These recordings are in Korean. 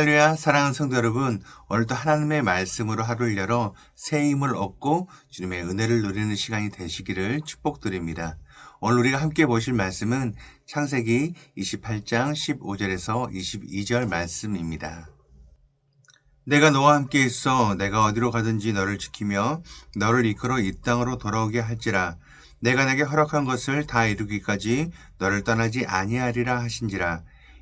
할렐루야 사랑하는 성도 여러분 오늘도 하나님의 말씀으로 하루를 열어 새 힘을 얻고 주님의 은혜를 누리는 시간이 되시기를 축복드립니다. 오늘 우리가 함께 보실 말씀은 창세기 28장 15절에서 22절 말씀입니다. 내가 너와 함께 있어 내가 어디로 가든지 너를 지키며 너를 이끌어 이 땅으로 돌아오게 할지라 내가 내게 허락한 것을 다 이루기까지 너를 떠나지 아니하리라 하신지라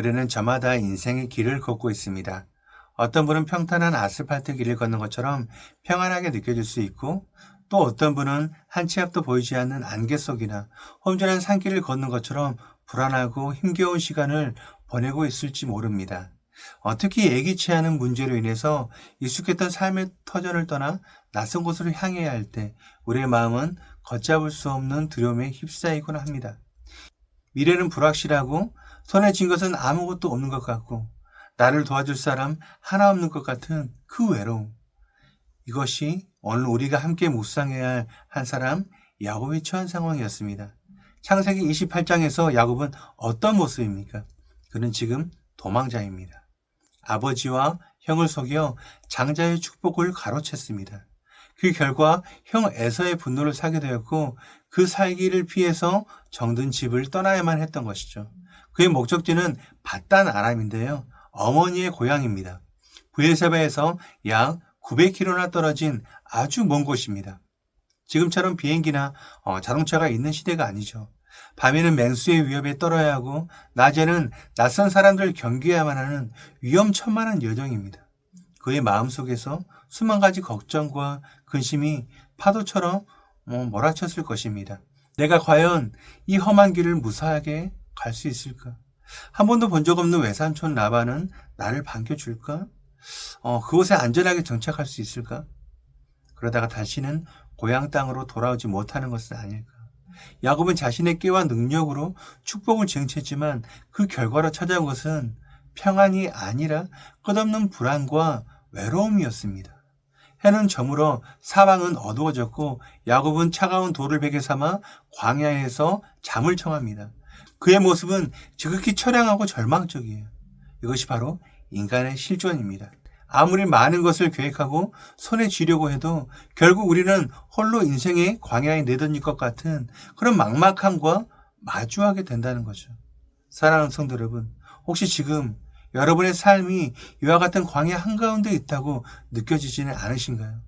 우리는 저마다 인생의 길을 걷고 있습니다. 어떤 분은 평탄한 아스팔트 길을 걷는 것처럼 평안하게 느껴질 수 있고 또 어떤 분은 한 치 앞도 보이지 않는 안개 속이나 험준한 산길을 걷는 것처럼 불안하고 힘겨운 시간을 보내고 있을지 모릅니다. 어, 특히 예기치 않은 문제로 인해서 익숙했던 삶의 터전을 떠나 낯선 곳으로 향해야 할 때 우리의 마음은 걷잡을 수 없는 두려움에 휩싸이곤 합니다. 미래는 불확실하고 손에 쥔 것은 아무것도 없는 것 같고 나를 도와줄 사람 하나 없는 것 같은 그 외로움. 이것이 오늘 우리가 함께 묵상해야 할 한 사람 야곱이 처한 상황이었습니다. 창세기 28장에서 야곱은 어떤 모습입니까? 그는 지금 도망자입니다. 아버지와 형을 속여 장자의 축복을 가로챘습니다. 그 결과 형 에서의 분노를 사게 되었고 그 살기를 피해서 정든 집을 떠나야만 했던 것이죠. 그의 목적지는 바단 아람인데요. 어머니의 고향입니다. 부에세바에서 약 900km나 떨어진 아주 먼 곳입니다. 지금처럼 비행기나 어, 자동차가 있는 시대가 아니죠. 밤에는 맹수의 위협에 떨어야 하고 낮에는 낯선 사람들을 경계해야만 하는 위험천만한 여정입니다. 그의 마음속에서 수만 가지 걱정과 근심이 파도처럼 어, 몰아쳤을 것입니다. 내가 과연 이 험한 길을 무사하게 갈 수 있을까? 한 번도 본 적 없는 외삼촌 라반은 나를 반겨줄까? 어, 그곳에 안전하게 정착할 수 있을까? 그러다가 다시는 고향 땅으로 돌아오지 못하는 것은 아닐까? 야곱은 자신의 깨와 능력으로 축복을 쟁취했지만 그 결과로 찾아온 것은 평안이 아니라 끝없는 불안과 외로움이었습니다. 해는 저물어 사방은 어두워졌고 야곱은 차가운 돌을 베개 삼아 광야에서 잠을 청합니다. 그의 모습은 지극히 처량하고 절망적이에요. 이것이 바로 인간의 실존입니다. 아무리 많은 것을 계획하고 손에 쥐려고 해도 결국 우리는 홀로 인생의 광야에 내던질 것 같은 그런 막막함과 마주하게 된다는 거죠. 사랑하는 성도 여러분, 혹시 지금 여러분의 삶이 이와 같은 광야 한가운데 있다고 느껴지지는 않으신가요?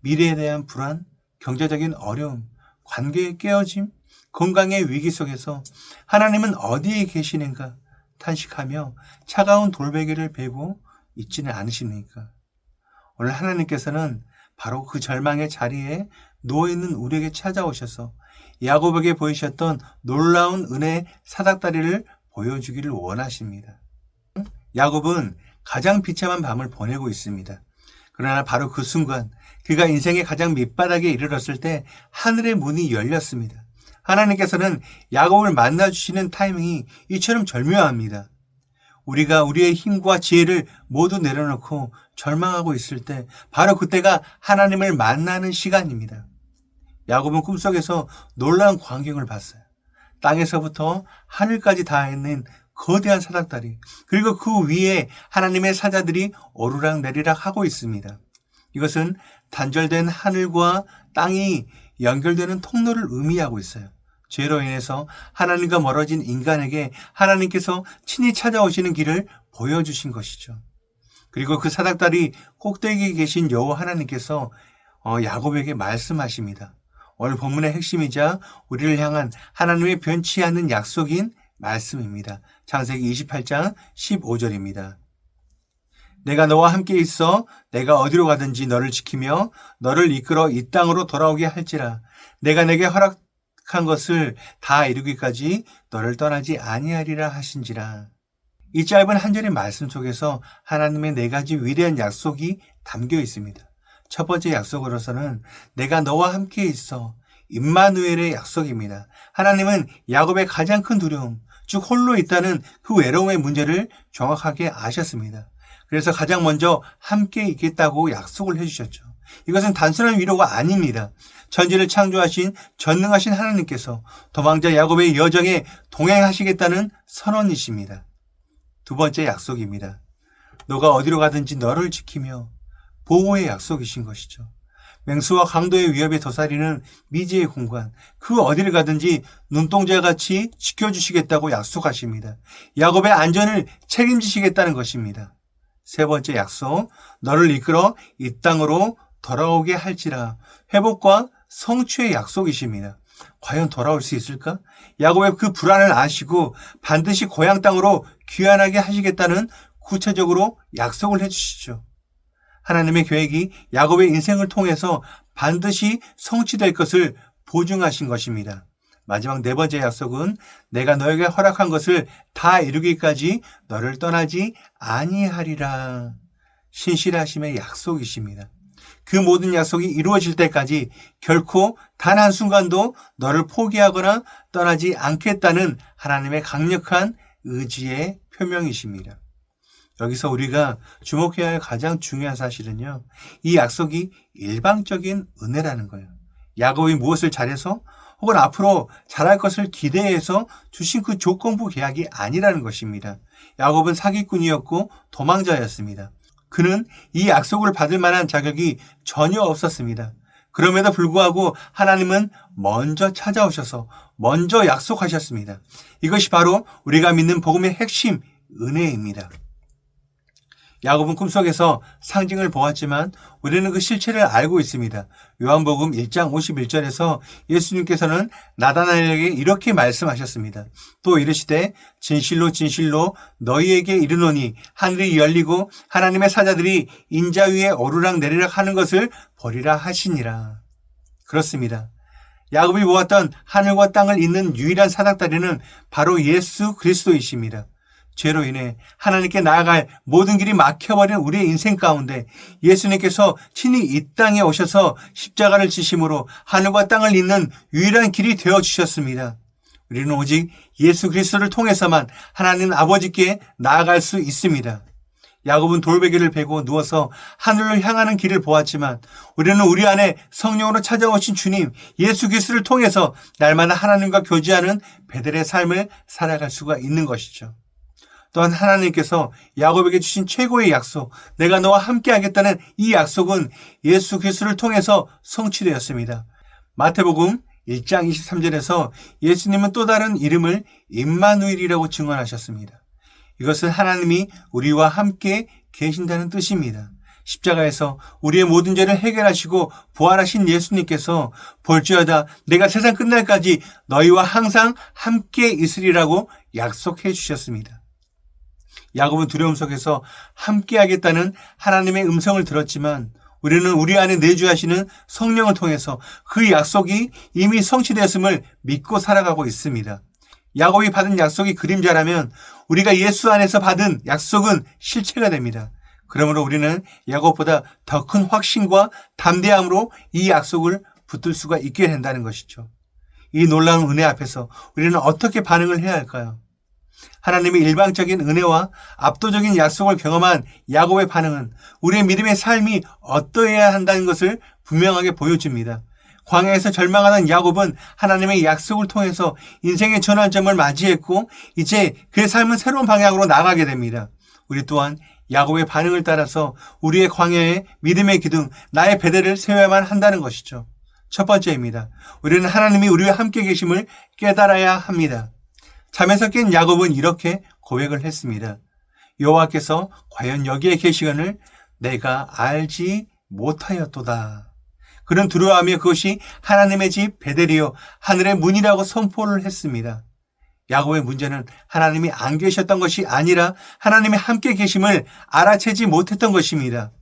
미래에 대한 불안, 경제적인 어려움, 관계의 깨어짐, 건강의 위기 속에서 하나님은 어디에 계시는가 탄식하며 차가운 돌베개를 베고 있지는 않으십니까? 오늘 하나님께서는 바로 그 절망의 자리에 누워있는 우리에게 찾아오셔서 야곱에게 보이셨던 놀라운 은혜 사닥다리를 보여주기를 원하십니다. 야곱은 가장 비참한 밤을 보내고 있습니다. 그러나 바로 그 순간 그가 인생의 가장 밑바닥에 이르렀을 때 하늘의 문이 열렸습니다. 하나님께서는 야곱을 만나 주시는 타이밍이 이처럼 절묘합니다. 우리가 우리의 힘과 지혜를 모두 내려놓고 절망하고 있을 때 바로 그때가 하나님을 만나는 시간입니다. 야곱은 꿈속에서 놀라운 광경을 봤어요. 땅에서부터 하늘까지 닿아 있는 거대한 사닥다리 그리고 그 위에 하나님의 사자들이 오르락 내리락 하고 있습니다. 이것은 단절된 하늘과 땅이 연결되는 통로를 의미하고 있어요. 죄로 인해서 하나님과 멀어진 인간에게 하나님께서 친히 찾아오시는 길을 보여주신 것이죠. 그리고 그 사닥다리 꼭대기에 계신 여호와 하나님께서 어, 야곱에게 말씀하십니다. 오늘 본문의 핵심이자 우리를 향한 하나님의 변치 않는 약속인 말씀입니다. 창세기 28장 15절입니다. 내가 너와 함께 있어 내가 어디로 가든지 너를 지키며 너를 이끌어 이 땅으로 돌아오게 할지라 내가 내게 허락 한 것을 다 이루기까지 너를 떠나지 아니하리라 하신지라. 이 짧은 한 절의 말씀 속에서 하나님의 네 가지 위대한 약속이 담겨 있습니다. 첫 번째 약속으로서는 내가 너와 함께 있어 임마누엘의 약속입니다. 하나님은 야곱의 가장 큰 두려움, 즉 홀로 있다는 그 외로움의 문제를 정확하게 아셨습니다. 그래서 가장 먼저 함께 있겠다고 약속을 해주셨죠. 이것은 단순한 위로가 아닙니다. 천지를 창조하신 전능하신 하나님께서 도망자 야곱의 여정에 동행하시겠다는 선언이십니다. 두 번째 약속입니다. 너가 어디로 가든지 너를 지키며 보호의 약속이신 것이죠. 맹수와 강도의 위협에 도사리는 미지의 공간, 그 어디를 가든지 눈동자 같이 지켜주시겠다고 약속하십니다. 야곱의 안전을 책임지시겠다는 것입니다. 세 번째 약속, 너를 이끌어 이 땅으로 돌아오게 할지라 회복과 성취의 약속이십니다. 과연 돌아올 수 있을까? 야곱의 그 불안을 아시고 반드시 고향 땅으로 귀환하게 하시겠다는 구체적으로 약속을 해주시죠. 하나님의 계획이 야곱의 인생을 통해서 반드시 성취될 것을 보증하신 것입니다. 마지막 네 번째 약속은 내가 너에게 허락한 것을 다 이루기까지 너를 떠나지 아니하리라. 신실하심의 약속이십니다. 그 모든 약속이 이루어질 때까지 결코 단 한순간도 너를 포기하거나 떠나지 않겠다는 하나님의 강력한 의지의 표명이십니다. 여기서 우리가 주목해야 할 가장 중요한 사실은요. 이 약속이 일방적인 은혜라는 거예요. 야곱이 무엇을 잘해서 혹은 앞으로 잘할 것을 기대해서 주신 그 조건부 계약이 아니라는 것입니다. 야곱은 사기꾼이었고 도망자였습니다. 그는 이 약속을 받을 만한 자격이 전혀 없었습니다. 그럼에도 불구하고 하나님은 먼저 찾아오셔서 먼저 약속하셨습니다. 이것이 바로 우리가 믿는 복음의 핵심 은혜입니다. 야곱은 꿈속에서 상징을 보았지만 우리는 그 실체를 알고 있습니다. 요한복음 1장 51절에서 예수님께서는 나다나엘에게 이렇게 말씀하셨습니다. 또 이르시되 진실로 진실로 너희에게 이르노니 하늘이 열리고 하나님의 사자들이 인자 위에 오르락 내리락 하는 것을 보리라 하시니라. 그렇습니다. 야곱이 보았던 하늘과 땅을 잇는 유일한 사닥다리는 바로 예수 그리스도이십니다. 죄로 인해 하나님께 나아갈 모든 길이 막혀버린 우리의 인생 가운데 예수님께서 친히 이 땅에 오셔서 십자가를 지심으로 하늘과 땅을 잇는 유일한 길이 되어 주셨습니다. 우리는 오직 예수 그리스도를 통해서만 하나님 아버지께 나아갈 수 있습니다. 야곱은 돌베개를 베고 누워서 하늘로 향하는 길을 보았지만 우리는 우리 안에 성령으로 찾아오신 주님 예수 그리스도를 통해서 날마다 하나님과 교제하는 베델의 삶을 살아갈 수가 있는 것이죠. 또한 하나님께서 야곱에게 주신 최고의 약속, 내가 너와 함께 하겠다는 이 약속은 예수 그리스도를 통해서 성취되었습니다. 마태복음 1장 23절에서 예수님은 또 다른 이름을 임마누일이라고 증언하셨습니다. 이것은 하나님이 우리와 함께 계신다는 뜻입니다. 십자가에서 우리의 모든 죄를 해결하시고 부활하신 예수님께서 볼지어다 내가 세상 끝날까지 너희와 항상 함께 있으리라고 약속해 주셨습니다. 야곱은 두려움 속에서 함께하겠다는 하나님의 음성을 들었지만 우리는 우리 안에 내주하시는 성령을 통해서 그 약속이 이미 성취되었음을 믿고 살아가고 있습니다. 야곱이 받은 약속이 그림자라면 우리가 예수 안에서 받은 약속은 실체가 됩니다. 그러므로 우리는 야곱보다 더 큰 확신과 담대함으로 이 약속을 붙들 수가 있게 된다는 것이죠. 이 놀라운 은혜 앞에서 우리는 어떻게 반응을 해야 할까요? 하나님의 일방적인 은혜와 압도적인 약속을 경험한 야곱의 반응은 우리의 믿음의 삶이 어떠해야 한다는 것을 분명하게 보여줍니다. 광야에서 절망하는 야곱은 하나님의 약속을 통해서 인생의 전환점을 맞이했고 이제 그의 삶은 새로운 방향으로 나가게 됩니다. 우리 또한 야곱의 반응을 따라서 우리의 광야에 믿음의 기둥, 나의 배대를 세워야만 한다는 것이죠. 첫 번째입니다. 우리는 하나님이 우리와 함께 계심을 깨달아야 합니다. 잠에서 깬 야곱은 이렇게 고백을 했습니다. 여호와께서 과연 여기에 계시건을 내가 알지 못하였도다. 그는 두려워하며 그것이 하나님의 집 베델이요 하늘의 문이라고 선포를 했습니다. 야곱의 문제는 하나님이 안 계셨던 것이 아니라 하나님이 함께 계심을 알아채지 못했던 것입니다.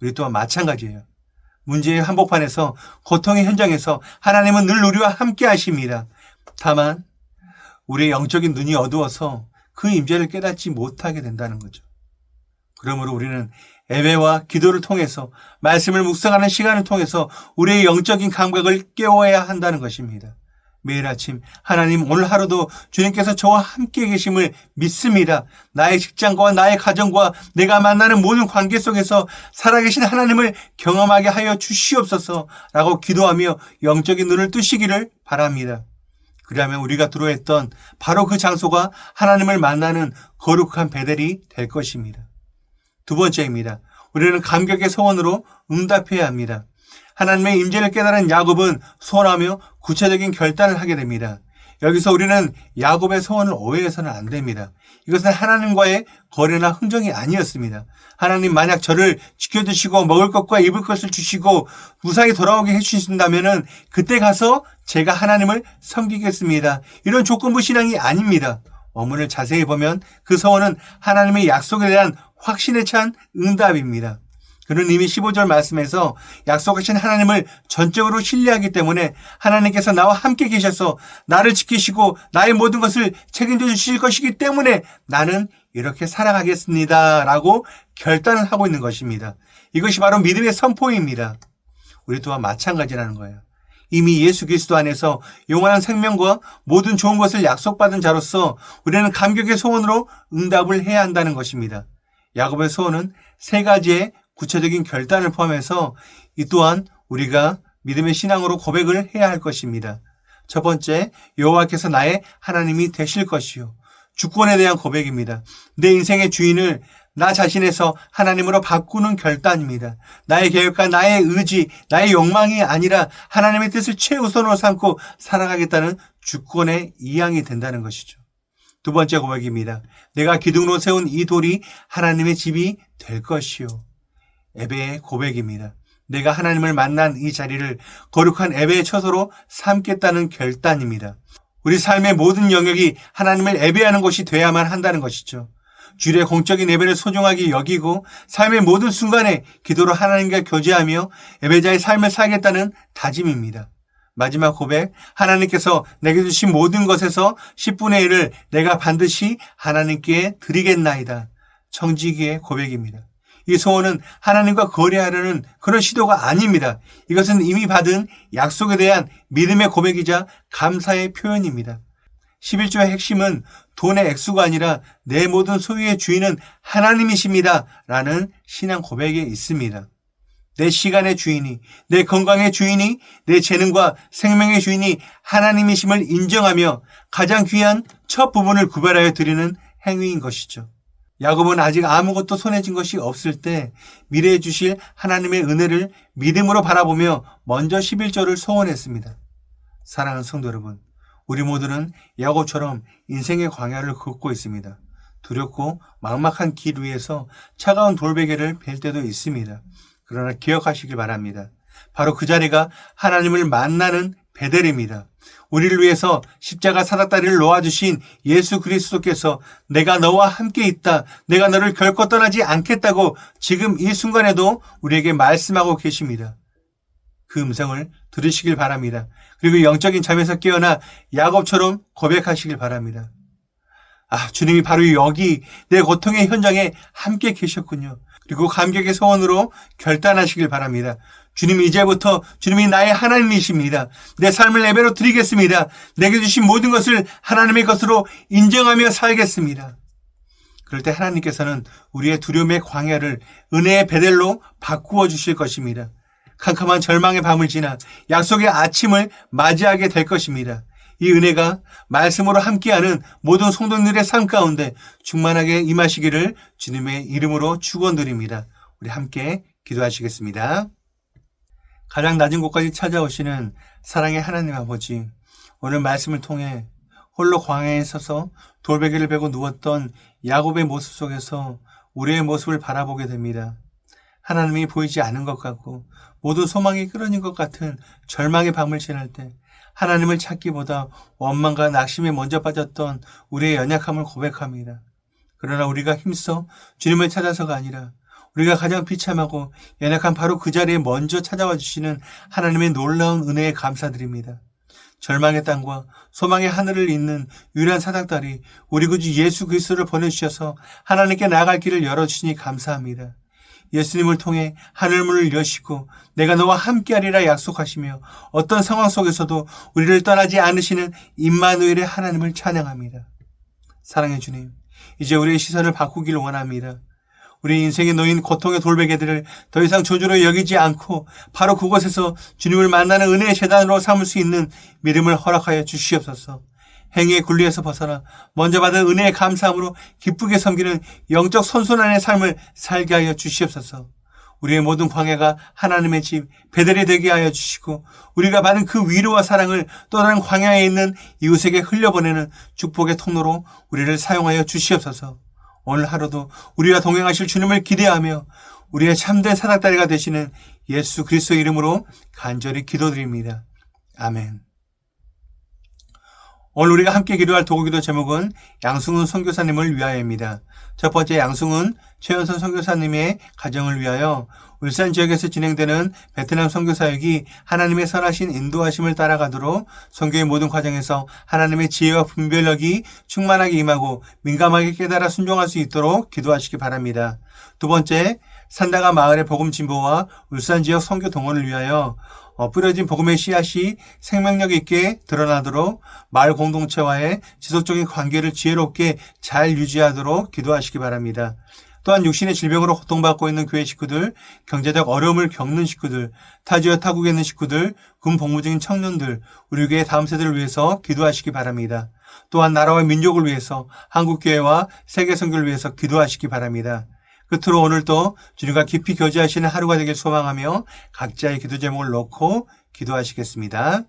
우리 또한 마찬가지예요. 문제의 한복판에서 고통의 현장에서 하나님은 늘 우리와 함께 하십니다. 다만 우리의 영적인 눈이 어두워서 그 임재를 깨닫지 못하게 된다는 거죠. 그러므로 우리는 예배와 기도를 통해서 말씀을 묵상하는 시간을 통해서 우리의 영적인 감각을 깨워야 한다는 것입니다. 매일 아침 하나님 오늘 하루도 주님께서 저와 함께 계심을 믿습니다. 나의 직장과 나의 가정과 내가 만나는 모든 관계 속에서 살아계신 하나님을 경험하게 하여 주시옵소서라고 기도하며 영적인 눈을 뜨시기를 바랍니다. 그러면 우리가 들어했던 바로 그 장소가 하나님을 만나는 거룩한 베델이 될 것입니다. 두 번째입니다. 우리는 감격의 소원으로 응답해야 합니다. 하나님의 임재를 깨달은 야곱은 소원하며 구체적인 결단을 하게 됩니다. 여기서 우리는 야곱의 소원을 오해해서는 안 됩니다. 이것은 하나님과의 거래나 흥정이 아니었습니다. 하나님 만약 저를 지켜주시고 먹을 것과 입을 것을 주시고 무사히 돌아오게 해주신다면 그때 가서 제가 하나님을 섬기겠습니다. 이런 조건부 신앙이 아닙니다. 어문을 자세히 보면 그 소원은 하나님의 약속에 대한 확신에 찬 응답입니다. 그는 이미 15절 말씀에서 약속하신 하나님을 전적으로 신뢰하기 때문에 하나님께서 나와 함께 계셔서 나를 지키시고 나의 모든 것을 책임져 주실 것이기 때문에 나는 이렇게 살아가겠습니다. 라고 결단을 하고 있는 것입니다. 이것이 바로 믿음의 선포입니다. 우리 또한 마찬가지라는 거예요. 이미 예수 그리스도 안에서 영원한 생명과 모든 좋은 것을 약속받은 자로서 우리는 감격의 소원으로 응답을 해야 한다는 것입니다. 야곱의 소원은 세 가지의 구체적인 결단을 포함해서 이 또한 우리가 믿음의 신앙으로 고백을 해야 할 것입니다. 첫 번째, 여호와께서 나의 하나님이 되실 것이요. 주권에 대한 고백입니다. 내 인생의 주인을 나 자신에서 하나님으로 바꾸는 결단입니다. 나의 계획과 나의 의지, 나의 욕망이 아니라 하나님의 뜻을 최우선으로 삼고 살아가겠다는 주권의 이양이 된다는 것이죠. 두 번째 고백입니다. 내가 기둥으로 세운 이 돌이 하나님의 집이 될 것이요. 에베의 고백입니다. 내가 하나님을 만난 이 자리를 거룩한 에베의 처소로 삼겠다는 결단입니다. 우리 삶의 모든 영역이 하나님을 예배하는 것이 돼야만 한다는 것이죠. 주일의 공적인 예배를 소중하게 여기고 삶의 모든 순간에 기도로 하나님과 교제하며 예배자의 삶을 살겠다는 다짐입니다. 마지막 고백, 하나님께서 내게 주신 모든 것에서 10분의 1을 내가 반드시 하나님께 드리겠나이다. 청지기의 고백입니다. 이 소원은 하나님과 거래하려는 그런 시도가 아닙니다. 이것은 이미 받은 약속에 대한 믿음의 고백이자 감사의 표현입니다. 11조의 핵심은 돈의 액수가 아니라 내 모든 소유의 주인은 하나님이십니다. 라는 신앙 고백에 있습니다. 내 시간의 주인이, 내 건강의 주인이, 내 재능과 생명의 주인이 하나님이심을 인정하며 가장 귀한 첫 부분을 구별하여 드리는 행위인 것이죠. 야곱은 아직 아무것도 손에 쥔 것이 없을 때 미래에 주실 하나님의 은혜를 믿음으로 바라보며 먼저 11조를 소원했습니다. 사랑하는 성도 여러분, 우리 모두는 야곱처럼 인생의 광야를 걷고 있습니다. 두렵고 막막한 길 위에서 차가운 돌베개를 벨 때도 있습니다. 그러나 기억하시길 바랍니다. 바로 그 자리가 하나님을 만나는 베델입니다. 우리를 위해서 십자가 사닥다리를 놓아주신 예수 그리스도께서 내가 너와 함께 있다. 내가 너를 결코 떠나지 않겠다고 지금 이 순간에도 우리에게 말씀하고 계십니다. 그 음성을 들으시길 바랍니다. 그리고 영적인 잠에서 깨어나 야곱처럼 고백하시길 바랍니다. 아, 주님이 바로 여기 내 고통의 현장에 함께 계셨군요. 그리고 감격의 소원으로 결단하시길 바랍니다. 주님 이제부터 주님이 나의 하나님이십니다. 내 삶을 예배로 드리겠습니다. 내게 주신 모든 것을 하나님의 것으로 인정하며 살겠습니다. 그럴 때 하나님께서는 우리의 두려움의 광야를 은혜의 베델로 바꾸어 주실 것입니다. 캄캄한 절망의 밤을 지나 약속의 아침을 맞이하게 될 것입니다. 이 은혜가 말씀으로 함께하는 모든 성도들의 삶 가운데 충만하게 임하시기를 주님의 이름으로 축원드립니다. 우리 함께 기도하시겠습니다. 가장 낮은 곳까지 찾아오시는 사랑의 하나님 아버지, 오늘 말씀을 통해 홀로 광야에 서서 돌베개를 베고 누웠던 야곱의 모습 속에서 우리의 모습을 바라보게 됩니다. 하나님이 보이지 않은 것 같고 모든 소망이 끊어진 것 같은 절망의 밤을 지날 때 하나님을 찾기보다 원망과 낙심에 먼저 빠졌던 우리의 연약함을 고백합니다. 그러나 우리가 힘써 주님을 찾아서가 아니라 우리가 가장 비참하고 연약한 바로 그 자리에 먼저 찾아와 주시는 하나님의 놀라운 은혜에 감사드립니다. 절망의 땅과 소망의 하늘을 잇는 유일한 사닥달이 우리 구주 예수 그리스도를 보내주셔서 하나님께 나아갈 길을 열어주시니 감사합니다. 예수님을 통해 하늘문을 여시고 내가 너와 함께하리라 약속하시며 어떤 상황 속에서도 우리를 떠나지 않으시는 임마누엘의 하나님을 찬양합니다. 사랑해 주님, 이제 우리의 시선을 바꾸길 원합니다. 우리 인생에 놓인 고통의 돌베개들을 더 이상 조주로 여기지 않고 바로 그곳에서 주님을 만나는 은혜의 재단으로 삼을 수 있는 믿음을 허락하여 주시옵소서. 행위의 굴리에서 벗어나 먼저 받은 은혜의 감사함으로 기쁘게 섬기는 영적 선순환의 삶을 살게 하여 주시옵소서. 우리의 모든 광야가 하나님의 집 베델이 되게 하여 주시고 우리가 받은 그 위로와 사랑을 또 다른 광야에 있는 이웃에게 흘려보내는 축복의 통로로 우리를 사용하여 주시옵소서. 오늘 하루도 우리와 동행하실 주님을 기대하며 우리의 참된 사닥다리가 되시는 예수 그리스도 이름으로 간절히 기도드립니다. 아멘. 오늘 우리가 함께 기도할 도구기도 제목은 양승훈 선교사님을 위하여입니다. 첫 번째 양승훈 최연선 선교사님의 가정을 위하여 울산 지역에서 진행되는 베트남 선교사역이 하나님의 선하신 인도하심을 따라가도록 선교의 모든 과정에서 하나님의 지혜와 분별력이 충만하게 임하고 민감하게 깨달아 순종할 수 있도록 기도하시기 바랍니다. 두 번째, 산다가 마을의 복음 진보와 울산 지역 선교 동원을 위하여 어, 뿌려진 복음의 씨앗이 생명력 있게 드러나도록 마을 공동체와의 지속적인 관계를 지혜롭게 잘 유지하도록 기도하시기 바랍니다. 또한 육신의 질병으로 고통받고 있는 교회 식구들, 경제적 어려움을 겪는 식구들, 타지와 타국에 있는 식구들, 군 복무 중인 청년들, 우리 교회 다음 세대를 위해서 기도하시기 바랍니다. 또한 나라와 민족을 위해서 한국교회와 세계선교를 위해서 기도하시기 바랍니다. 끝으로 오늘도 주님과 깊이 교제하시는 하루가 되길 소망하며 각자의 기도 제목을 놓고 기도하시겠습니다.